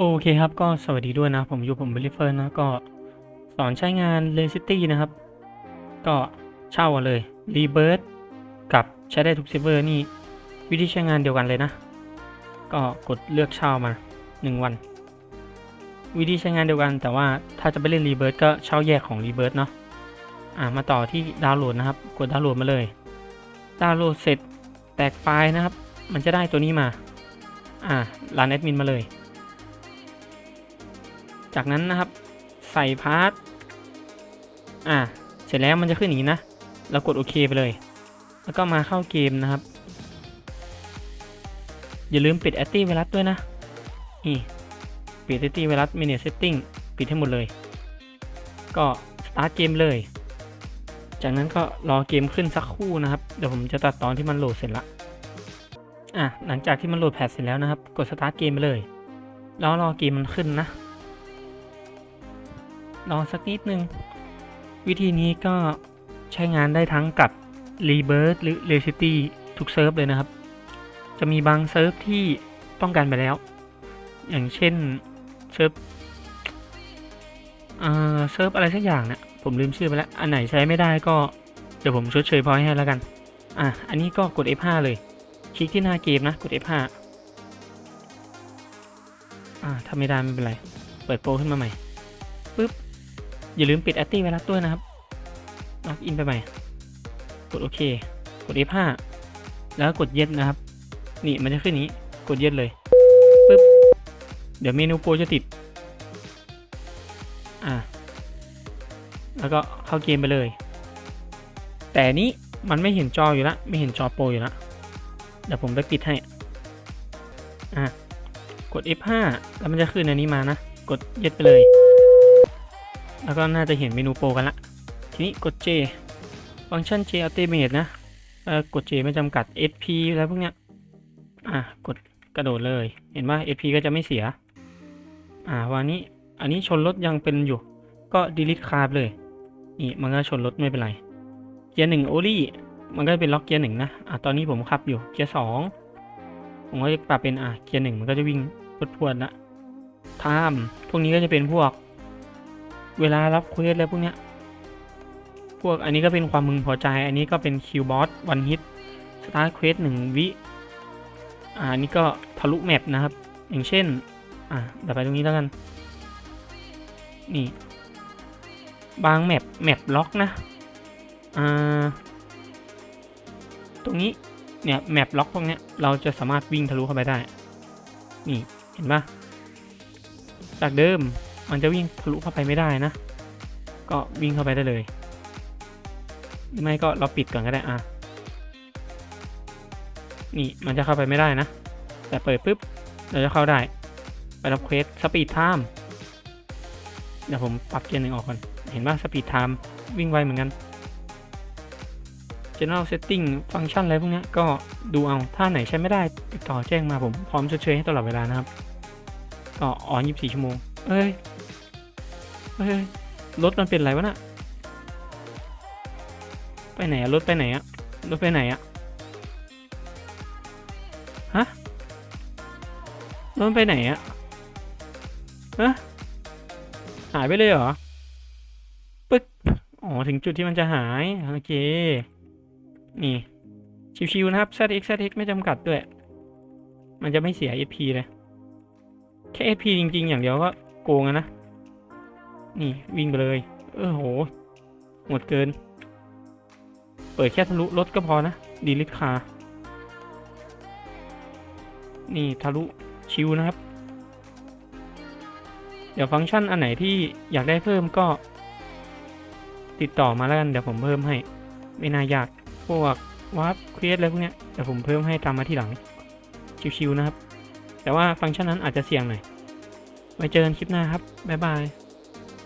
โอเคครับก็สวัสดีด้วยนะ ผมอยู่ผมบลิเฟอร์นะก็สอนใช้งาน l ล c i t y นะครับ ก็เช่าเอาเลย r e b i r t กับใช้ได้ทุกเซิร์ฟเวอร์นี่ วิธีใช้งานเดียวกันเลยนะ ก็กดเลือกเช่ามา 1 วัน วิธีใช้งานเดียวกัน แต่ว่าถ้าจะไปเล่น r e b i r t ก็เช่าแยกของ r e b i r t เนาะอ่ามาต่อที่ดาวน์โหลดนะครับ กดดาวน์โหลดมาเลยดาวน์โหลดเสร็จแตกไฟล์นะครับ มันจะได้ตัวนี้มา อ่ารันแอดมินมาเลย จากนั้นนะครับ ใส่พาร์ทอ่าเสร็จแล้วมันจะขึ้นอย่างนี้นะ เรากดโอเคไปเลย แล้วก็มาเข้าเกมนะครับ อย่าลืมปิด Anti Virus ด้วยนะ นี่ปิด Anti Virus Manage Setting ปิดให้หมดเลย ก็สตาร์ทเกมเลย จากนั้นก็รอเกมขึ้นสักคู่นะครับ เดี๋ยวผมจะตัดตอนที่มันโหลดเสร็จละ อะหลังจากที่มันโหลดแพทเสร็จแล้วนะครับ กดสตาร์ทเกมไปเลย แล้วรอเกมมันขึ้นนะ รอสักนิดนึง วิธีนี้ก็ใช้งานได้ทั้งกับ r e b i r t หรือ r e c i t y ทุกเซิร์ฟเลยนะครับ จะมีบางเซิร์ฟที่ป้องกันไปแล้ว อย่างเช่นเซิร์ฟเอ่อเซิร์ฟอะไรสักอย่างเนะี่ยผมลืมชื่อไปแล้ว อันไหนใช้ไม่ได้ก็เดี๋ยวผมชดเชยพอยให้แล้วกัน อะ อันนี้ก็กด F5 เลย คลิกที่หน้าเกมนะ กด F5 อ่าถ้าไม่ได้ไม่เป็นไร เปิดโปรขึ้นมาใหม่ปึ๊บ อย่าลืมปิดแอตตี้ไวรัสด้วยนะครับล็อกอินไปใหม่ กดโอเค กด F5 แล้วกดเย็ดนะครับ นี่มันจะขึ้นนี้ กดเย็ดเลยปึ๊บ เดี๋ยวเมนูโปรจะติด อ่า แล้วก็เข้าเกมไปเลย แต่นนี้มันไม่เห็นจออยู่ละ ไม่เห็นจอโปรอยู่ละ เดี๋ยวผมไปปิดให้ อะ กด F5 แล้วมันจะขึ้นอันนี้มานะ กดเย็ดไปเลย แล้วก็น่าจะเห็นเมนูโปรกันละ ทีนี้กด J ฟังก์ชัน J Ultimate นะกด J ไม่จำกัด SP อะไรพวกเนี้ย อะ กดกระโดดเลย เห็นว่า SP ก็จะไม่เสีย อ่าวันนี้ อันนี้ชนรถยังเป็นอยู่ ก็ delete คาร์บเลย นี่มันก็ชนรถไม่เป็นไร เกียร์หนึ่งโอลี่ มันก็จะเป็นล็อกเกียร์หนึ่งนะ อะ ตอนนี้ผมขับอยู่ เกียร์สองผมก็จะปรับเป็น อะ เกียร์หนึ่งมันก็จะวิ่งพรวดๆละไทม์พวกนี้ก็จะเป็นพวก เวลารับเควสอะไรพวกเนี้ย พวกอันนี้ก็เป็นความมึงพอใจ อันนี้ก็เป็นคิวบอสวันฮิตสตาร์เควสหนึ่งวิ อ่าอันนี้ก็ทะลุแมปนะครับ อย่างเช่น อ่าเดี๋ยวไปตรงนี้แล้วกัน นี่ บางแมปแมปล็อกนะ อ่า ตรงนี้ เนี่ยแมปล็อกพวกเนี้ย เราจะสามารถวิ่งทะลุเข้าไปได้ นี่ เห็นปะจากเดิม มันจะวิ่งทะลุเข้าไปไม่ได้นะ ก็วิ่งเข้าไปได้เลย ไม่ก็เราปิดก่อนก็ได้อะนี่มันจะเข้าไปไม่ได้นะ แต่เปิดปุ๊บเราจะเข้าได้ ไปรับเควสสปีดไทม์เดี๋ยวผมปรับเกียร์หนึ่งออกก่อน เห็นว่าสปีดไทม์วิ่งไวเหมือนกัน General Setting ฟังก์ชันอะไรพวกนี้ก็ดูเอา ถ้าไหนใช้ไม่ได้ ติดต่อแจ้งมาผมพร้อมชดเชยให้ตลอดเวลานะครับ ก็ออน 24 ชั่วโมง เอ้ย เอ้ยรถมันเป็นไรวะน่ะ ไปไหนอะรถไปไหนอะรถไปไหนอะฮะรถไปไหนอะฮะหายไปเลยเหรอ ปึ๊ก อ๋อ ถึงจุดที่มันจะหาย โอเค นี่ ชิวๆนะครับ ZX ZX ไม่จำกัดด้วย มันจะไม่เสีย SP เลย แค่ SP จริง ๆ อย่างเดียวก็โกงนะ นี่วิ่งไปเลย เออโห หมดเกิน เปิดแค่ทะลุรถก็พอนะ ดีลิทคานี่ทะลุชิวนะครับ เดี๋ยวฟังก์ชันอันไหนที่อยากได้เพิ่มก็ ติดต่อมาแล้วกัน เดี๋ยวผมเพิ่มให้ ไม่น่ายาก พวกวาร์ปเควสอะไรพวกเนี้ยเดี๋ยวผมเพิ่มให้ตามมาที่หลัง ชิวๆนะครับ แต่ว่าฟังก์ชันนั้นอาจจะเสี่ยงหน่อยไว้เจอกันคลิปหน้าครับ บ๊ายบาย